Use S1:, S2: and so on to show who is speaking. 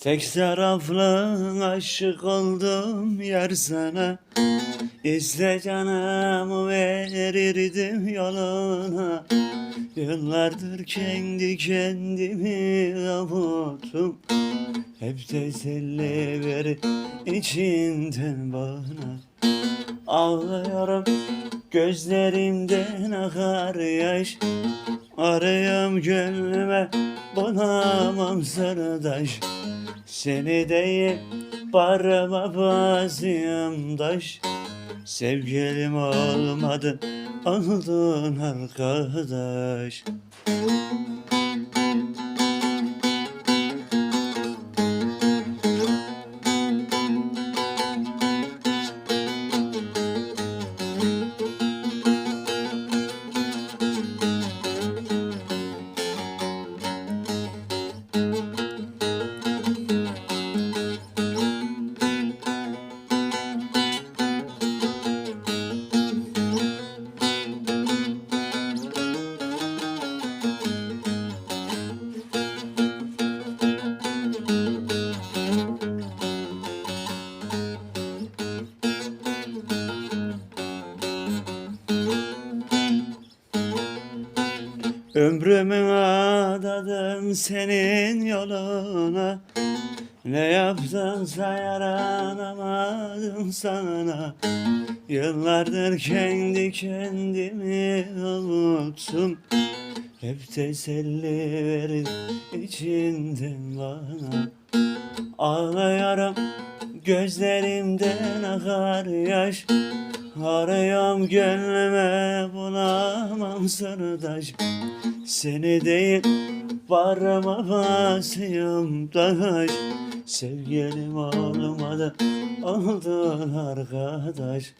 S1: Tek taraflı aşık oldum yar sana. İzle canımı verirdim yoluna. Yıllardır kendi kendimi avuttum Hep teselli ver içinden bana. Ağlıyorum gözlerimden akar yaş. Arıyorum gönlüme bulamam sarıdaş Seni değil parama basıyorum daş Sevgilim olmadın oldun arkadaş Ömrümü adadım senin yoluna. Ne yaptımsa yaranamadım sana. Yıllardır kendi kendimi avuttum Hep teselli verin içinden bana. Ağlıyorum gözlerimden akar yaş Arıyorum gönlüme bulamam sırdaş Seni değil varıma basıyorum taş Sevgilim olmadı oldun arkadaş